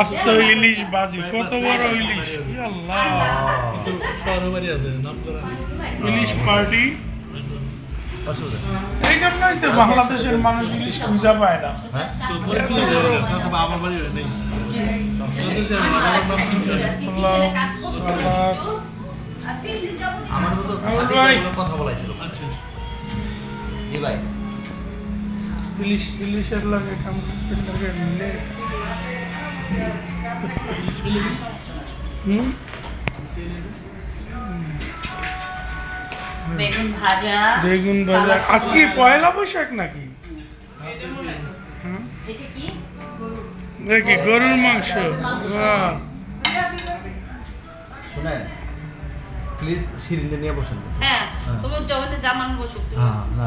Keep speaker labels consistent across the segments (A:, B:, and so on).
A: আস্ত ইলিশ বাজি কত বড় ইলিশ আল্লাহ ইলিশ পার্টি এই জন্যই তো বাংলাদেশের মানুষ ইলিশ খুঁজা পায় না।
B: হ্যাঁ
C: তো আমার
B: মতো। কথা বলাইছিল।
C: আচ্ছা আচ্ছা।
B: জি ভাই।
A: ইলিশ ইলিশের লাগে কামড়ের লাগে মিলে
D: বেগুন ভাজা
A: বেগুন ভাজা।
D: সালাদ
A: আজকে পয়লা বৈশাখ নাকি? দেখি গরুর মাংস?
B: শুনেন প্লিজ সিরিঞ্জে নিয়ে বসেন।
D: হ্যাঁ
B: হ্যাঁ।
D: তুমি যখন জামান বসুক
B: হ্যাঁ না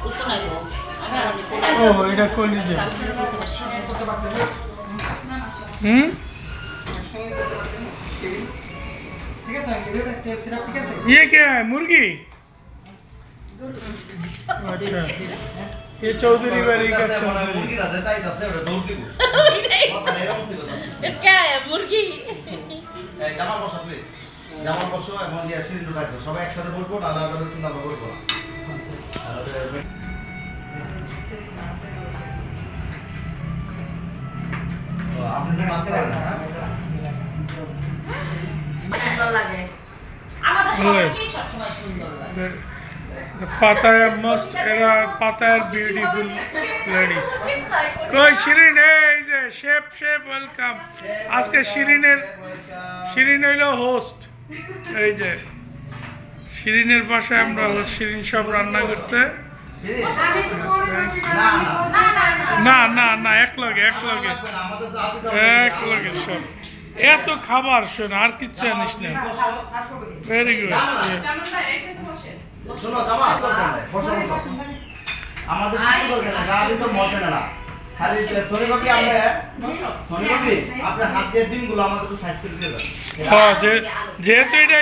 D: বো ওই কোনায় বো আমি আর ওই কোনায়
A: ও এটা কলিজা
D: আমি শুরু করেছি আবার সিঁদুর করতে পারবো না।
A: হুম ये क्या है मुर्गी अच्छा ये चौधरी बारी का
B: বলতেছে, মনে হয়
A: चौधरी
B: মুরগির আছে, তাই যাচ্ছে, ওটা দৌড় দিব। কথা এরকম ছিল যাচ্ছে।
D: ये क्या है मुर्गी
B: এই, জামাল বসো, please। জামাল বসো এবং ইয়ে, সিরিঞ্জ উঠাই দাও। সবাই একসাথে বসবো, নাহলে আলাদা কিন্তু আমরা বসবো না।
A: The must era Pattaya beautiful ladies. কই শিরিন এই যে শেফ শেফ ওয়েলকাম আজকে শিরিনের শিরিন হইল হোস্ট এই যে শিরিনের বাসায় আমরা শিরিন সব রান্না করছে
B: না,
A: না
B: না।
A: এক লগে এক লগে। এক লগে সব। এত খাবার শোন আর কিচ্ছু আনিস না।
B: Very good. আমাদের খালি হাত দিয়ে ডিমগুলো আমাদের সাইজ করে
A: হ্যাঁ যে যেহেতু এটা